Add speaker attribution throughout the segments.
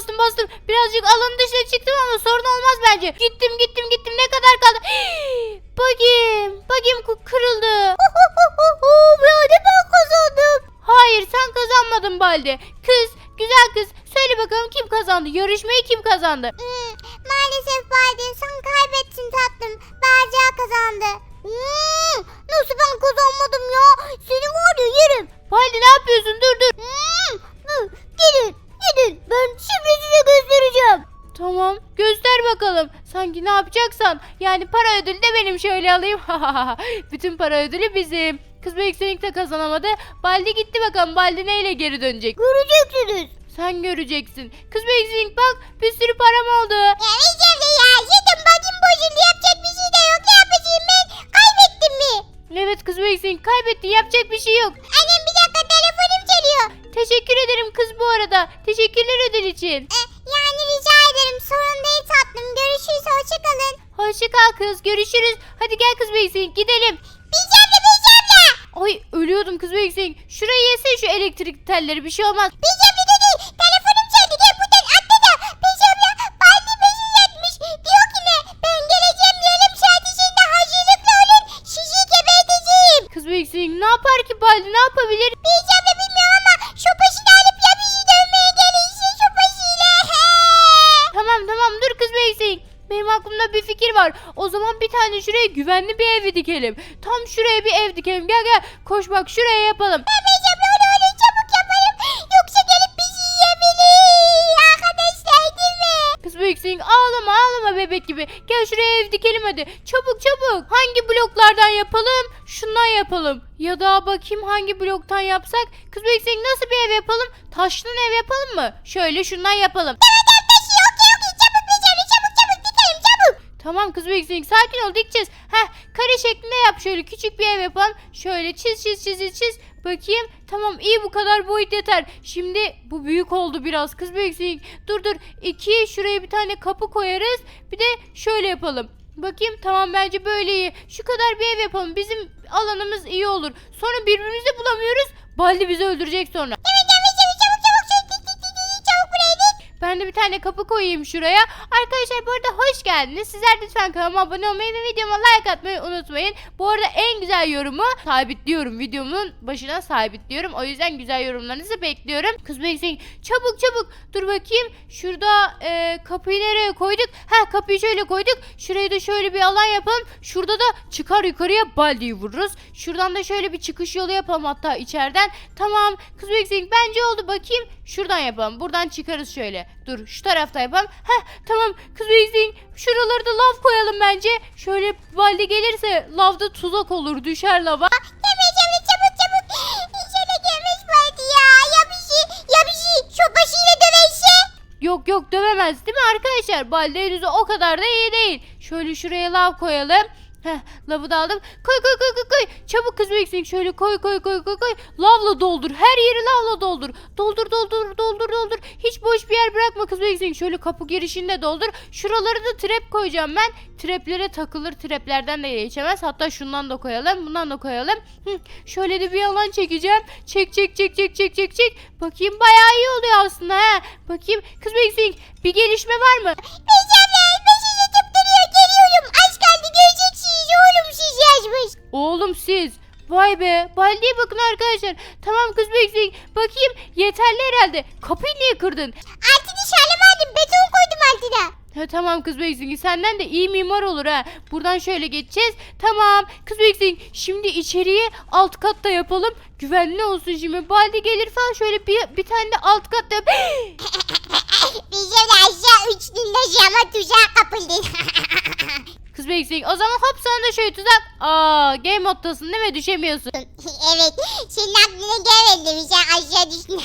Speaker 1: bastım bastım. Birazcık alanın dışına çıktım ama sorun olmaz bence. Gittim gittim gittim ne kadar kaldı? Bakayım ku- kırıldı.
Speaker 2: Yani ben kazandım.
Speaker 1: Hayır sen kazanmadın Baldi. Kız güzel kız söyle bakalım kim kazandı? Yarışmayı kim kazandı?
Speaker 2: Hmm, maalesef Baldi sen kaybettin tatlım. Berca kazandı. Hmm, nasıl ben kazanmadım ya? Seni var ya yerim.
Speaker 1: Baldi ne yapıyorsun? Dur dur.
Speaker 2: Hmm,
Speaker 1: Tamam göster bakalım. Sanki ne yapacaksan. Yani para ödülü de benim şöyle alayım. Bütün para ödülü bizim. Kız Beksenik de kazanamadı. Baldi gitti bakalım. Baldi neyle geri dönecek?
Speaker 2: Göreceksiniz.
Speaker 1: Sen göreceksin. Kız Beksenik bak bir sürü param oldu.
Speaker 2: Ya Recep ya zaten bacım bozuldu yapacak bir şey de yok. Ne yapacağım ben? Kaybettim mi?
Speaker 1: Evet kız Beksenik kaybettin. Yapacak bir şey yok.
Speaker 2: Annem bir dakika telefonum çalıyor.
Speaker 1: Teşekkür ederim kız bu arada. Teşekkürler ödül için.
Speaker 2: E, yani rica ederim sorun değil tatlım. Görüşürüz hoşçakalın.
Speaker 1: Hoşça kal kız. Görüşürüz. Hadi gel kız Beksenik gidelim.
Speaker 2: Bicemle bicemle.
Speaker 1: Ay ölüyordum kız Beksenik. Şurayı yesene şu elektrik telleri bir şey olmaz.
Speaker 2: Bicemle
Speaker 1: Benim aklımda bir fikir var. O zaman bir tane şuraya güvenli bir ev dikelim. Tam şuraya bir ev dikelim. Gel gel. Koş bak şuraya yapalım.
Speaker 2: Bicemle onu onu çabuk yapalım. Yoksa gelip bizi yiyebilir. Arkadaşlar değil mi?
Speaker 1: Kız Beksenik ağlama ağlama bebek gibi. Gel şuraya ev dikelim hadi. Çabuk çabuk. Hangi bloklardan yapalım? Şundan yapalım. Ya da bakayım hangi bloktan yapsak. Kız Beksenik nasıl bir ev yapalım? Taşlı ev yapalım mı? Şöyle şundan yapalım.
Speaker 2: Taşı
Speaker 1: Tamam kız Beksenik sakin ol dikeceğiz. Heh kare şeklinde yap şöyle küçük bir ev yapalım. Şöyle çiz çiz çiz çiz. Bakayım tamam iyi bu kadar boyut yeter. Şimdi bu büyük oldu biraz kız Beksenik. Dur dur iki şuraya bir tane kapı koyarız. Bir de şöyle yapalım. Bakayım tamam bence böyle iyi. Şu kadar bir ev yapalım. Bizim alanımız iyi olur. Sonra birbirimizi bulamıyoruz. Baldi bizi öldürecek sonra. Ben de bir tane kapı koyayım şuraya. Arkadaşlar bu arada hoş geldiniz. Sizler lütfen kanalıma abone olmayı ve videoma like atmayı unutmayın. Bu arada en güzel yorumu sabitliyorum. Videomun başına sabitliyorum. O yüzden güzel yorumlarınızı bekliyorum. Kız Beksin çabuk çabuk. Dur bakayım. Şurada e, kapıyı nereye koyduk? Ha kapıyı şöyle koyduk. Şuraya da şöyle bir alan yapalım. Şurada da çıkar yukarıya baldiyi vururuz. Şuradan da şöyle bir çıkış yolu yapalım hatta içeriden. Tamam. Kız Beksin bence oldu bakayım. Şuradan yapalım. Buradan çıkarız şöyle. Dur şu tarafta yapalım. Heh tamam kız Beksin. Şuraları da lav koyalım bence. Şöyle baldi gelirse lavda tuzak olur. Düşer lava.
Speaker 2: Cemre Cemre çabuk çabuk. İnşallah gelmez vardı ya. Ya bir şey ya bir şey şopasıyla döverse.
Speaker 1: Yok yok dövemez değil mi arkadaşlar? Balde henüz o kadar da iyi değil. Şöyle şuraya lav koyalım. Heh, lavı da aldım. Koy koy koy koy koy. Çabuk kız büyüksün. Şöyle koy koy koy koy koy. Lavla doldur. Her yeri lavla doldur. Doldur doldur doldur doldur. Hiç boş bir yer bırakma kız büyüksün. Şöyle kapı girişinde doldur. Şuraları da trap koyacağım ben. Traplere takılır. Traplerden de geçemez. Hatta şundan da koyalım. Bundan da koyalım. Hı, şöyle de bir alan çekeceğim. Çek çek çek çek çek çek çek. Bakayım bayağı iyi oluyor aslında ha. Bakayım kız büyüksün. Bir gelişme var mı?
Speaker 2: Beyzemle mesaj atıp duruyor. Geliyorum. Az kaldı göreceksiniz oğlum siz yazmış.
Speaker 1: Oğlum siz. Vay be. Baldi'ye bakın arkadaşlar. Tamam kız bekleyin. Bakayım yeterli herhalde. Kapıyı niye kırdın?
Speaker 2: Altını şarlamadım. Beton koydum altına.
Speaker 1: Ha, tamam kız bekleyin. Senden de iyi mimar olur ha. Buradan şöyle geçeceğiz. Tamam. Kız bekleyin. Şimdi içeriye alt katta yapalım. Güvenli olsun şimdi. Baldi gelir falan şöyle bir, bir tane de alt katta yap.
Speaker 2: Beyzemle aşağı üç dinle cama tuzağa kapıldı.
Speaker 1: Kız bekleyin. O zaman şöyle tuzak. Aa game moddasın değil mi? Düşemiyorsun.
Speaker 2: evet. Senin aklına gelmedi. Sen aşağı düştün.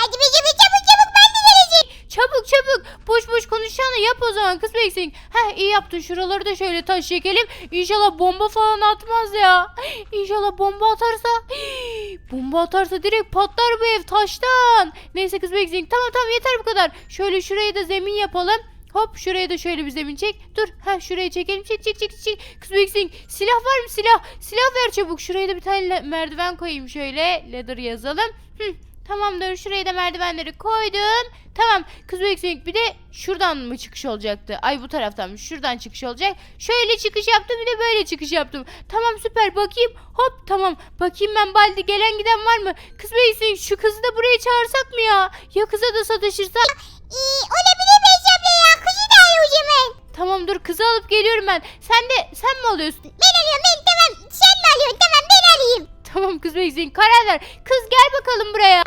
Speaker 2: Hadi Beyzemle çabuk çabuk ben de geleceğim.
Speaker 1: Çabuk çabuk. Boş boş konuşacağını yap o zaman kız beksin. Heh iyi yaptın şuraları da şöyle taş çekelim. İnşallah bomba falan atmaz ya. İnşallah bomba atarsa. Bomba atarsa direkt patlar bu ev taştan. Neyse kız beksin. Tamam tamam yeter bu kadar. Şöyle şuraya da zemin yapalım. Hop şuraya da şöyle bir zemin çek. Dur. Ha şuraya çekelim. Çek çek çek çek. Kız beksin. Silah var mı silah? Silah ver çabuk. Şuraya da bir tane merdiven koyayım şöyle. Leather yazalım. Hı. Tamamdır şuraya da merdivenleri koydum. Tamam kız bekleyin bir de şuradan mı çıkış olacaktı? Ay bu taraftan mı? Şuradan çıkış olacak. Şöyle çıkış yaptım bir de böyle çıkış yaptım. Tamam süper bakayım. Hop tamam. Bakayım ben Baldi gelen giden var mı? Kız bekleyin şu kızı da buraya çağırsak mı ya? Ya kıza da sataşırsak?
Speaker 2: İyi olabilir Beyci abla ya. Kızı da al o zaman.
Speaker 1: Tamam dur kızı alıp geliyorum ben. Sen de sen mi alıyorsun?
Speaker 2: Ben alıyorum ben tamam. Sen mi alıyorsun? Tamam ben alayım.
Speaker 1: Tamam kız bekleyin karar ver. Kız gel bakalım buraya.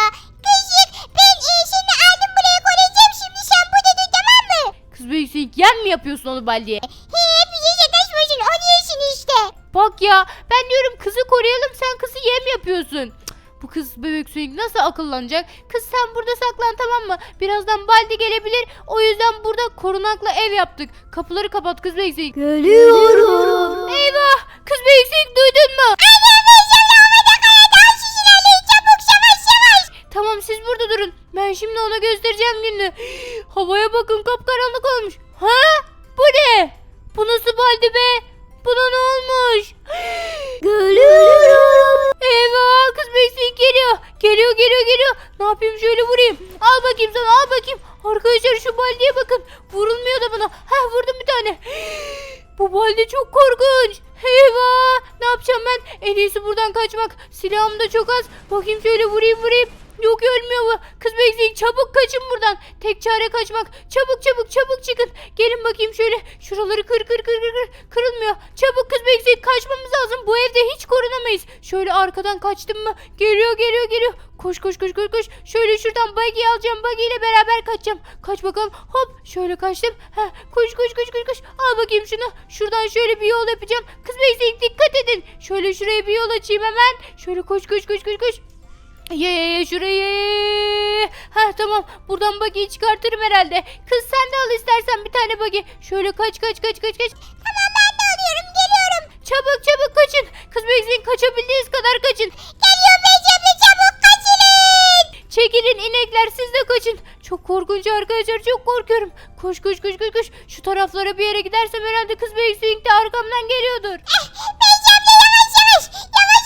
Speaker 2: Kızcık ben e, seni aldım buraya koyacağım. Şimdi burada dur tamam mı?
Speaker 1: Kız bekleyin yem mi yapıyorsun onu Baldi'ye?
Speaker 2: He bize sataşmasın. Onu yesin işte.
Speaker 1: Bak ya ben diyorum kızı koruyalım sen kızı yem yapıyorsun. Bu kız bebek sürekli nasıl akıllanacak? Kız sen burada saklan tamam mı? Birazdan Baldi gelebilir. O yüzden burada korunaklı ev yaptık. Kapıları kapat kız bebek sürekli.
Speaker 2: Geliyorum.
Speaker 1: Eyvah! Kız bebek sürekli duydun mu? Tamam siz burada durun. Ben şimdi ona göstereceğim gününü. Havaya bakın kapkaranlık olmuş. Ha? Bu ne? Bu nasıl baldi be? Buna ne olmuş?
Speaker 2: Geliyorum.
Speaker 1: Eyvah kız Meksik geliyor. Geliyor geliyor geliyor. Ne yapayım şöyle vurayım. Al bakayım sana al bakayım. Arkadaşlar şu baldiye bakın. Vurulmuyor da buna. Ha vurdum bir tane. Bu baldi çok korkunç. Eyvah. Ne yapacağım ben? En iyisi buradan kaçmak. Silahım da çok az. Bakayım şöyle vurayım vurayım. Yok ölmüyor bu. Kız Meksik çabuk kaçın buradan. Tek çare kaçmak. Çabuk çabuk çabuk çıkın. Gelin bakayım şöyle. Şuraları kır kır kır kır kır. Kırılmıyor. Çabuk kız Meksik kaçmamız lazım. Bu evde hiç korunamayız. Şöyle arkadan kaçtım mı? Geliyor geliyor geliyor. Koş koş koş koş koş. Şöyle şuradan buggy alacağım. Buggy ile beraber kaçacağım. Kaç bakalım. Hop şöyle kaçtım. Heh, koş koş koş koş koş. Al bakayım şunu. Şuradan şöyle bir yol yapacağım. Kız Meksik dikkat edin. Şöyle şuraya bir yol açayım hemen. Şöyle koş koş koş koş koş. Ye ye ye şurayı. Ha tamam buradan buggy'yi çıkartırım herhalde. Kız sen de al istersen bir tane buggy. Şöyle kaç kaç kaç kaç kaç.
Speaker 2: Tamam ben de alıyorum geliyorum.
Speaker 1: Çabuk çabuk kaçın. Kız Beksin kaçabildiğiniz kadar kaçın.
Speaker 2: Geliyor Beyci abla çabuk kaçılın.
Speaker 1: Çekilin inekler siz de kaçın. Çok korkunç arkadaşlar çok korkuyorum. Koş koş koş koş koş. Şu taraflara bir yere gidersem herhalde kız Beksin de arkamdan geliyordur.
Speaker 2: Yavaş yavaş. Yavaş yavaş yavaş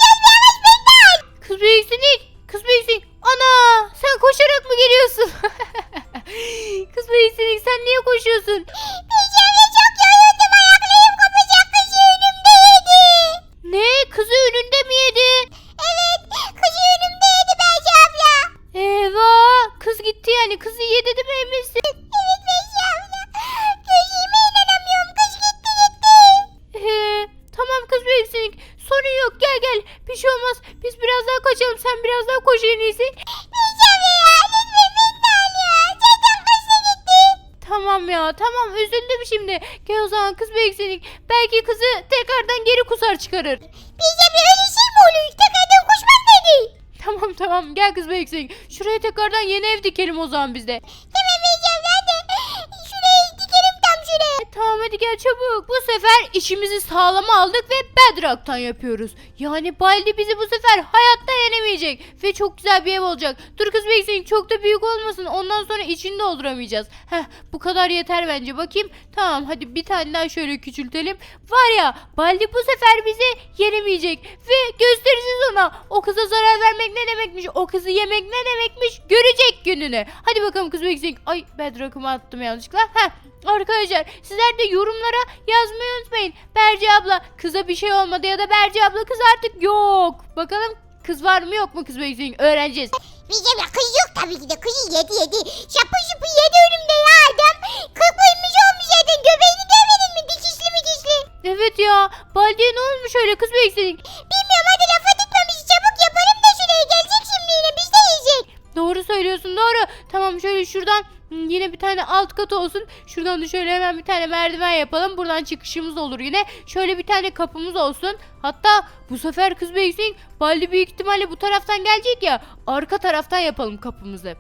Speaker 1: belki kızı tekrardan geri kusar çıkarır.
Speaker 2: Abla öyle şey mi olur? Tekrardan koşmak dedi.
Speaker 1: Tamam tamam gel kız Beksin şuraya tekrardan yeni ev dikelim o zaman biz de.
Speaker 2: Tamam hadi
Speaker 1: gel çabuk. Bu sefer işimizi sağlama aldık ve bedrock'tan yapıyoruz. Yani Baldi bizi bu sefer hayatta yenemeyecek. Ve çok güzel bir ev olacak. Dur kız bekleyin çok da büyük olmasın. Ondan sonra içini dolduramayacağız. Heh bu kadar yeter bence. Bakayım. Tamam hadi bir tane daha şöyle küçültelim. Var ya Baldi bu sefer bizi yenemeyecek. Ve göstereceğiz ona. O kıza zarar vermek ne demekmiş. O kızı yemek ne demekmiş. Görecek gününü. Hadi bakalım kız bekleyin. Ay bedrock'ımı attım yanlışlıkla. Heh Arkadaşlar sizler de yorumlara yazmayı unutmayın. Berce abla kıza bir şey olmadı ya da Berce abla kız artık yok. Bakalım kız var mı yok mu kız bekleyin öğreneceğiz.
Speaker 2: Beyci abla kız yok tabii ki de. Kızı yedi yedi. Şapı şıpı yedi önümde ya adam. Boyunmuş olmuş zaten. Göbeğini görmedin mi? Dikişli mi dikişli?
Speaker 1: Evet ya Baldi'ye ne olmuş öyle kız bekleyin.
Speaker 2: Bilmiyorum hadi lafa tutmamış. Çabuk yapalım da şuraya gelecek şimdi yine. Biz de yiyecek.
Speaker 1: Doğru söylüyorsun doğru. Tamam şöyle şuradan yine bir tane alt kat olsun. Şuradan da şöyle hemen bir tane merdiven yapalım. Buradan çıkışımız olur yine. Şöyle bir tane kapımız olsun. Hatta bu sefer kız bekleyin. Baldi büyük ihtimalle bu taraftan gelecek ya. Arka taraftan yapalım kapımızı.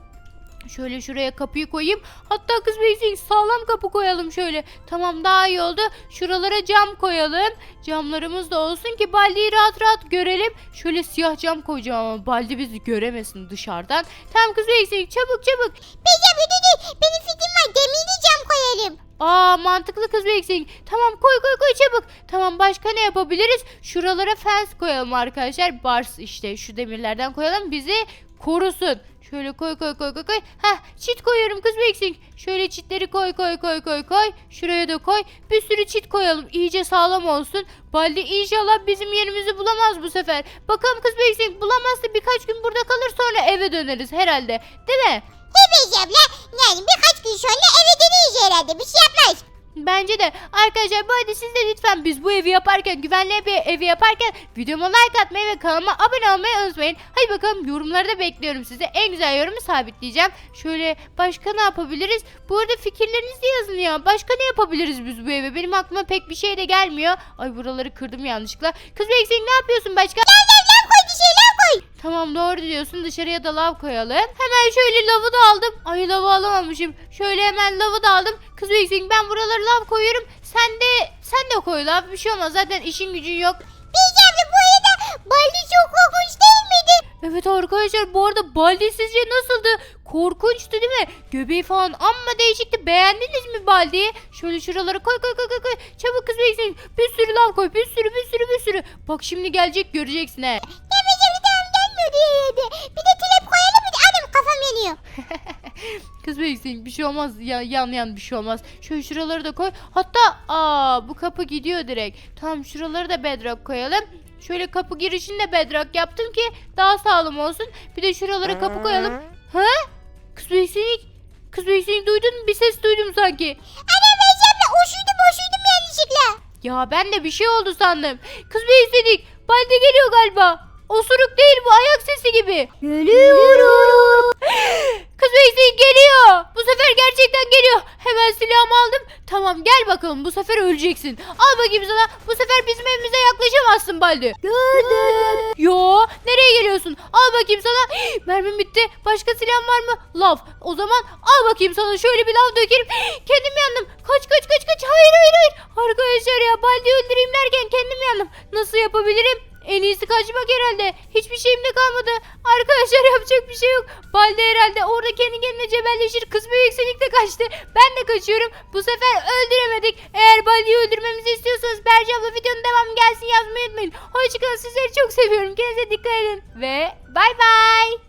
Speaker 1: Şöyle şuraya kapıyı koyayım. Hatta kız bekleyin sağlam kapı koyalım şöyle. Tamam daha iyi oldu. Şuralara cam koyalım. Camlarımız da olsun ki Baldi'yi rahat rahat görelim. Şöyle siyah cam koyacağım ama Baldi bizi göremesin dışarıdan. Tamam kız bekleyin çabuk çabuk.
Speaker 2: Beyci abla dedi. Benim fikrim var. Demirli cam koyalım.
Speaker 1: Aa mantıklı kız bekleyin. Tamam koy koy koy çabuk. Tamam başka ne yapabiliriz? Şuralara fence koyalım arkadaşlar. Bars işte şu demirlerden koyalım bizi korusun. Şöyle koy koy koy koy koy. Heh çit koyuyorum kız Beksing. Şöyle çitleri koy koy koy koy koy. Şuraya da koy. Bir sürü çit koyalım. İyice sağlam olsun. Baldi inşallah bizim yerimizi bulamaz bu sefer. Bakalım kız Beksing bulamazsa birkaç gün burada kalır sonra eve döneriz herhalde. Değil mi?
Speaker 2: Hepsi abla yani birkaç gün sonra eve dönüyoruz herhalde bir şey yapmaz.
Speaker 1: Bence de. Arkadaşlar bu arada siz de lütfen biz bu evi yaparken, güvenli evi, evi yaparken videoma like atmayı ve kanalıma abone olmayı unutmayın. Hadi bakalım yorumları da bekliyorum size. En güzel yorumu sabitleyeceğim. Şöyle başka ne yapabiliriz? Bu arada fikirlerinizi yazın ya. Başka ne yapabiliriz biz bu eve? Benim aklıma pek bir şey de gelmiyor. Ay buraları kırdım yanlışlıkla. Kız Beksin ne yapıyorsun başka?
Speaker 2: Lav lav koy.
Speaker 1: Tamam doğru diyorsun dışarıya da lav koyalım. Hemen şöyle lavı da aldım. Ay lavı alamamışım. Şöyle hemen lavı da aldım. Kız Beksin ben buraları lav koyuyorum. Sen de sen de koy lav. Bir şey olmaz zaten işin gücün yok.
Speaker 2: Beyci abla bu arada Baldi çok korkunç değil miydi?
Speaker 1: Evet arkadaşlar bu arada Baldi sizce nasıldı? Korkunçtu değil mi? Göbeği falan amma değişikti. Beğendiniz mi Baldi'yi? Şöyle şuralara koy koy koy koy koy. Çabuk kız bekleyin. Bir sürü lav koy. Bir sürü bir sürü bir sürü. Bak şimdi gelecek göreceksin he.
Speaker 2: Tamam gelmiyor diye yedi. Bir de trap koyalım mı? Anam kafam yanıyor.
Speaker 1: Kız bekleyin bir şey olmaz. Ya, yan yan bir şey olmaz. Şöyle şuraları da koy. Hatta aa bu kapı gidiyor direkt. Tamam şuraları da bedrock koyalım. Şöyle kapı girişini de bedrock yaptım ki daha sağlam olsun. Bir de şuralara kapı koyalım. Ha? Kız bekleyin. Kız bekleyin duydun mu? Bir ses duydum sanki.
Speaker 2: Anam Beyci abla uşuydum uşuydum yanlışlıkla.
Speaker 1: Ya ben de bir şey oldu sandım. Kız bir istedik. Balde geliyor galiba. Osuruk değil bu ayak sesi gibi.
Speaker 2: Geliyorum.
Speaker 1: Kız Beysin geliyor. Bu sefer gerçekten geliyor. Hemen silahımı aldım. Tamam gel bakalım bu sefer öleceksin. Al bakayım sana. Bu sefer bizim evimize yaklaşamazsın Baldi.
Speaker 2: Gördüm.
Speaker 1: Yo nereye geliyorsun? Al bakayım sana. Mermim bitti. Başka silahın var mı? Lav. O zaman al bakayım sana şöyle bir lav dökerim. Kendim yandım. Kaç kaç kaç kaç. Hayır hayır hayır. Arkadaşlar ya Baldi öldüreyim derken kendim yandım. Nasıl yapabilirim? En iyisi kaçmak herhalde. Hiçbir şeyim de kalmadı. Arkadaşlar yapacak bir şey yok. Balde herhalde orada kendi kendine cebelleşir. Kız büyük yükselikte kaçtı. Ben de kaçıyorum. Bu sefer öldüremedik. Eğer Balde'yi öldürmemizi istiyorsanız Berce abla videonun devamı gelsin yazmayı unutmayın. Hoşçakalın sizleri çok seviyorum. Kendinize dikkat edin. Ve bay bay.